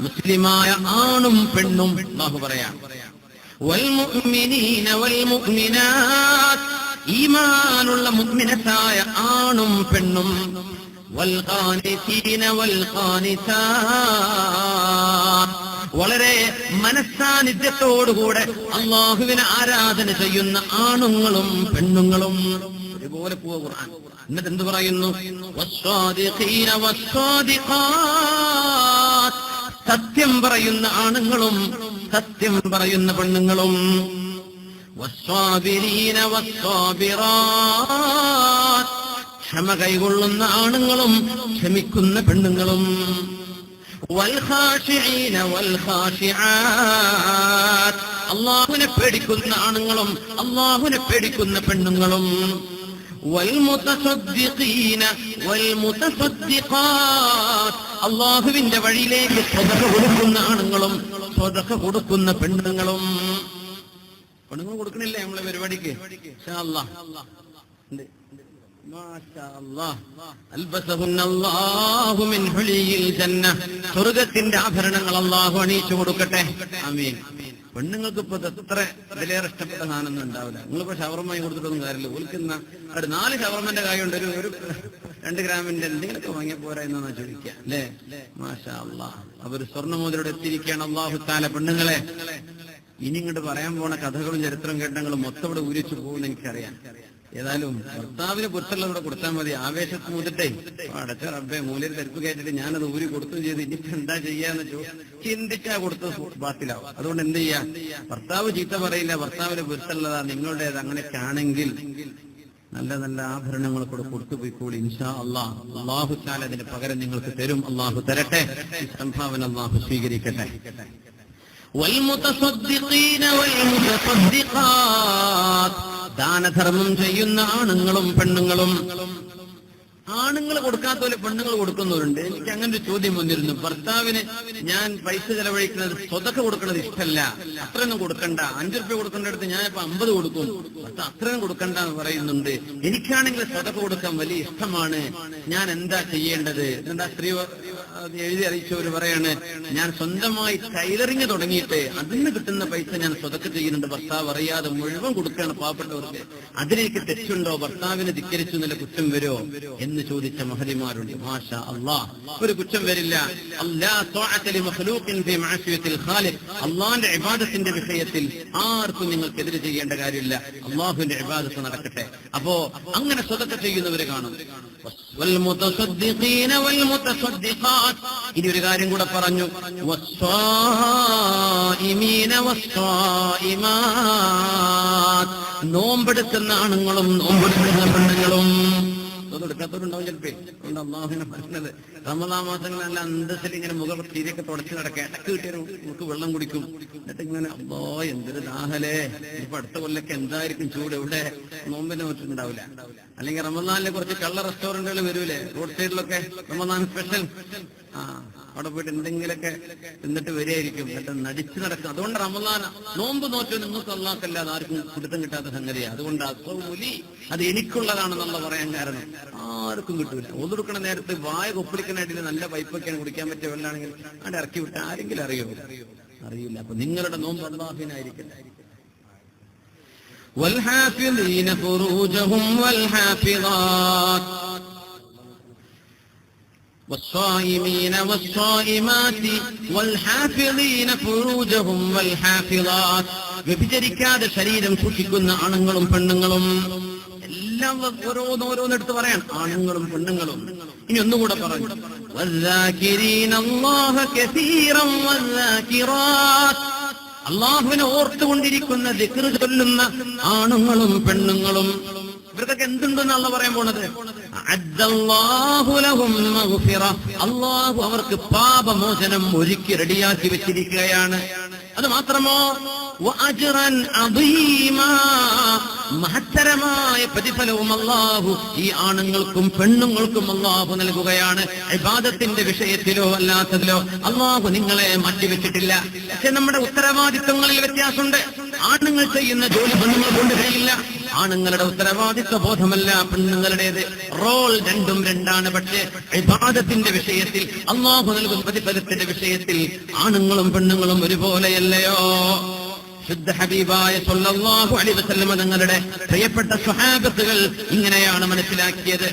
മുസ്ലിമായ ആണും പെണ്ണും അല്ലാഹു പറയാം. വൽ മുഅ്മിനീന വൽ മുഅ്മിനാത്ത് ഈമാനുള്ള മുഅ്മിനത്തായ ആണും പെണ്ണും. വൽ ഖാനിതീന വൽ ഖാനിതാത്ത് വളരെ മനസ്സാന്നിധ്യത്തോടുകൂടെ അള്ളാഹുവിനെ ആരാധന ചെയ്യുന്ന ആണുങ്ങളും പെണ്ണുങ്ങളും. ഒരുപോലെ പോവുക ഖുർആൻ എന്നിട്ട് എന്ത് പറയുന്നു. സത്യം പറയുന്ന ആണുങ്ങളും സത്യം പറയുന്ന പെണ്ണുങ്ങളും. ക്ഷമ കൈകൊള്ളുന്ന ആണുങ്ങളും ക്ഷമിക്കുന്ന പെണ്ണുങ്ങളും. അള്ളാഹുവിനെ പേടിക്കുന്ന ആണുങ്ങളും അള്ളാഹുവിനെ പേടിക്കുന്ന പെണ്ണുങ്ങളും. അള്ളാഹുവിന്റെ വഴിയിലേക്ക് صدق കൊടുക്കുന്ന ആണുങ്ങളും സ്വതക കൊടുക്കുന്ന പെണ്ണുങ്ങളും. പെണ്ണുങ്ങൾ കൊടുക്കണില്ലേ നമ്മളെ പരിപാടിക്ക്. സ്വർഗത്തിന്റെ ആഭരണങ്ങൾ അള്ളാഹു അണിയിച്ചു കൊടുക്കട്ടെ. അമീൻ പെണ്ണുങ്ങൾക്ക് ഇപ്പൊ എത്ര ഇതിലേറെ ഇഷ്ടപ്പെട്ട സാധനമൊന്നും ഉണ്ടാവില്ല. നിങ്ങളിപ്പോ ഷവർമായി കൊടുത്തിട്ടൊന്നും കാര്യമില്ല. ഒലിക്കുന്ന ഒരു നാല് ഷവർമന്റെ കായുണ്ട് ഒരു ഒരു രണ്ട് ഗ്രാമിന്റെ എന്തെങ്കിലുമൊക്കെ വാങ്ങിയ പോരാ എന്നാ ചോദിക്കുക. അല്ലേ? മാഷാ അവർ സ്വർണമോതിരോട് എത്തിയിരിക്കുകയാണ് അള്ളാഹു താല പെണ്ണുങ്ങളെ ഇനി ഇങ്ങോട്ട് പറയാൻ പോണ കഥകളും ചരിത്രം കേട്ടങ്ങളും മൊത്തം ഇവിടെ ഊരിച്ചു പോകുമെന്ന് എനിക്കറിയാം ഏതായാലും ഭർത്താവിന് പുറത്തുള്ളവിടെ കൊടുത്താൽ മതി ആവേശത്ത് മുതിട്ടേ അടച്ച റബ്ബെ മൂലയിൽ തിരക്ക് കയറ്റിട്ട് ഞാനത് ഊരി കൊടുത്തും ചെയ്ത് ഇനിയിപ്പോ എന്താ ചെയ്യാന്ന് ചോ ചിന്തിച്ചാ കൊടുത്ത ബാത്തിലാവും അതുകൊണ്ട് എന്ത് ചെയ്യാ ഭർത്താവ് ചീത്ത പറയില്ല ഭർത്താവിന് പുറത്തുള്ളതാ നിങ്ങളുടേത് അങ്ങനെയൊക്കെ ആണെങ്കിൽ നല്ല നല്ല ആഭരണങ്ങൾ കൂടെ കൊടുത്തുപോയിക്കോളി ഇൻഷാ അള്ളാഹ് അള്ളാഹു താല അതിന് പകരം നിങ്ങൾക്ക് തരും അള്ളാഹു തരട്ടെ ഈ സംഭാവന അള്ളാഹു സ്വീകരിക്കട്ടെ والمتصدقين والمتصدقات ദാനധർമ്മം ചെയ്യുന്ന ആണുങ്ങളും പെണ്ണുങ്ങളും. ആണുങ്ങൾ കൊടുക്കാത്ത പോലെ പെണ്ണുങ്ങൾ കൊടുക്കുന്നവരുണ്ട്. എനിക്ക് അങ്ങനെ ഒരു ചോദ്യം വന്നിരുന്നു. ഭർത്താവിന് ഞാൻ പൈസ ചെലവഴിക്കുന്നത് സ്വതൊക്കെ കൊടുക്കുന്നത് ഇഷ്ടമല്ല അത്രയൊന്നും കൊടുക്കണ്ട. അഞ്ചു റുപ്യ കൊടുക്കേണ്ടടുത്ത് ഞാൻ ഇപ്പൊ അമ്പത് കൊടുക്കും. ഭർത്താവ് അത്രയും കൊടുക്കണ്ട എന്ന് പറയുന്നുണ്ട്. എനിക്കാണെങ്കിൽ സ്വതൊക്കെ കൊടുക്കാൻ വലിയ ഇഷ്ടമാണ്. ഞാൻ എന്താ ചെയ്യേണ്ടത്? എന്താ സ്ത്രീ എഴുതി അറിയിച്ചവർ പറയാണ് ഞാൻ സ്വന്തമായി ടൈലറിങ് തുടങ്ങിയിട്ട് അതിന് കിട്ടുന്ന പൈസ ഞാൻ സ്വതക്ക് ചെയ്യുന്നുണ്ട്. ഭർത്താവ് അറിയാതെ മുഴുവൻ കൊടുക്കുകയാണ് പാവപ്പെട്ടവർക്ക്. അതിലേക്ക് തെറ്റുണ്ടോ? ഭർത്താവിനെ ധിക്കരിച്ചു നല്ല കുറ്റം വരുമോ? എന്ന് ചോദിച്ച മഹതിമാരുണ്ട്. മാഷ അള്ളാ ഒരു കുറ്റം വരില്ല. അള്ളാന്റെ അബാദത്തിന്റെ വിഷയത്തിൽ ആർക്കും നിങ്ങൾക്കെതിരെ ചെയ്യേണ്ട കാര്യമില്ല. അള്ളാഹുവിന്റെ അബാദത്ത് നടക്കട്ടെ. അപ്പോ അങ്ങനെ സ്വതക്ക് ചെയ്യുന്നവര് കാണും. ഇനി ഒരു കാര്യം കൂടെ പറഞ്ഞു. നോമ്പെടുക്കുന്ന ആണുങ്ങളും നോമ്പെടുക്കുന്ന പെണ്ണുങ്ങളും എടുക്കാത്തവരുണ്ടാവും ചിലപ്പേ. അതുകൊണ്ട് അള്ളാഹുവിനെ പറഞ്ഞത് റമദാ മാസങ്ങളല്ല അന്തസ്സിൽ ഇങ്ങനെ മുഖം തിരിയൊക്കെ തുടച്ച് നടക്കുക. ഇടയ്ക്ക് കിട്ടിയൊരു നമുക്ക് വെള്ളം കുടിക്കും. എന്നിട്ട് ഇങ്ങനെ അബ്ബോ എന്തൊരു ദാഹലേ. ഇപ്പൊ അടുത്ത കൊല്ലൊക്കെ എന്തായിരിക്കും ചൂട് എവിടെ? നോമ്പിനെ വെച്ചിട്ടുണ്ടാവില്ല അല്ലെങ്കിൽ റമദാനിലെ കുറച്ച് കള്ള റെസ്റ്റോറന്റുകൾ വരൂലേ? റോഡ് സൈഡിലൊക്കെ റമദാൻ സ്പെഷ്യൽ ആ അവിടെ പോയിട്ട് എന്തെങ്കിലുമൊക്കെ എന്നിട്ട് വരികയായിരിക്കും എന്നിട്ട് നടിച്ചു നടക്കും അതുകൊണ്ട് റമദാൻ നോമ്പ് നോറ്റ് നിങ്ങൾക്ക് അള്ളാഹ്ക്കല്ലാതെ ആർക്കും പിടുത്തം കിട്ടാത്ത സംഗതിയാണ് അതുകൊണ്ട് അസൗലി അത് എനിക്കുള്ളതാണെന്നുള്ള പറയാൻ കാരണം ആർക്കും കിട്ടൂല ഒതുടുക്കണ നേരത്ത് വായ കൊപ്പിളിക്കണായിട്ട് നല്ല പൈപ്പൊക്കെയാണ് കുടിക്കാൻ പറ്റിയ വെള്ളാണെങ്കിൽ അവിടെ ഇറക്കി വിട്ട് ആരെങ്കിലും അറിയോ അറിയില്ല അപ്പൊ നിങ്ങളുടെ നോമ്പ് അള്ളാഹിനായിരിക്കട്ടെ والحافظين فروجهم والحافظات والصائمين والصائمات والحافظين فروجهم والحافظات വ്യഭിചരിക്കാതെ ശരീരം സൂക്ഷിക്കുന്ന ആണുങ്ങളും പെണ്ണുങ്ങളും എല്ലാം ഓരോന്നോരോന്നെടുത്ത് പറയാൻ ആണുങ്ങളും പെണ്ണുങ്ങളും ഇനി ഒന്നുകൂടെ പറഞ്ഞു والذاكرين الله كثيرا والذاكرات അള്ളാഹുവിനെ ഓർത്തുകൊണ്ടിരിക്കുന്ന ദിക്ർ ചൊല്ലുന്ന ആണുങ്ങളും പെണ്ണുങ്ങളും ഇവർക്കൊക്കെ എന്തുണ്ടെന്നല്ല പറയാൻ പോണത്. അള്ളാഹു അവർക്ക് പാപമോചനം ഒരുക്കി റെഡിയാക്കി വെച്ചിരിക്കുകയാണ്. അത് മാത്രമോ. മഹത്തരമായ പ്രതിഫലവും അള്ളാഹു ഈ ആണുങ്ങൾക്കും പെണ്ണുങ്ങൾക്കും അള്ളാഹു നൽകുകയാണ്. വിവാദത്തിന്റെ വിഷയത്തിലോ അല്ലാത്തതിലോ അള്ളാഹു നിങ്ങളെ മാറ്റിവെച്ചിട്ടില്ല. പക്ഷെ നമ്മുടെ ഉത്തരവാദിത്വങ്ങളിൽ വ്യത്യാസമുണ്ട്. ആണുങ്ങൾ ചെയ്യുന്ന ജോലി പെണ്ണുങ്ങൾ കൊണ്ട് കഴിയില്ല ആണുങ്ങളുടെ ഉത്തരവാദിത്വ ബോധമല്ല പെണ്ണുങ്ങളുടേത്. റോൾ രണ്ടും രണ്ടാണ്. പക്ഷേ വിവാദത്തിന്റെ വിഷയത്തിൽ അള്ളാഹു നൽകുന്ന പ്രതിഫലത്തിന്റെ വിഷയത്തിൽ ആണുങ്ങളും പെണ്ണുങ്ങളും ഒരുപോലെയല്ലയോ? ശുദ്ധ ഹബീബായ സൊല്ലാഹു അലൈഹി വസല്ലമ തങ്ങളുടെ പ്രിയപ്പെട്ട സ്വഹാബത്തുകൾ ഇങ്ങനെയാണ് മനസ്സിലാക്കിയത്.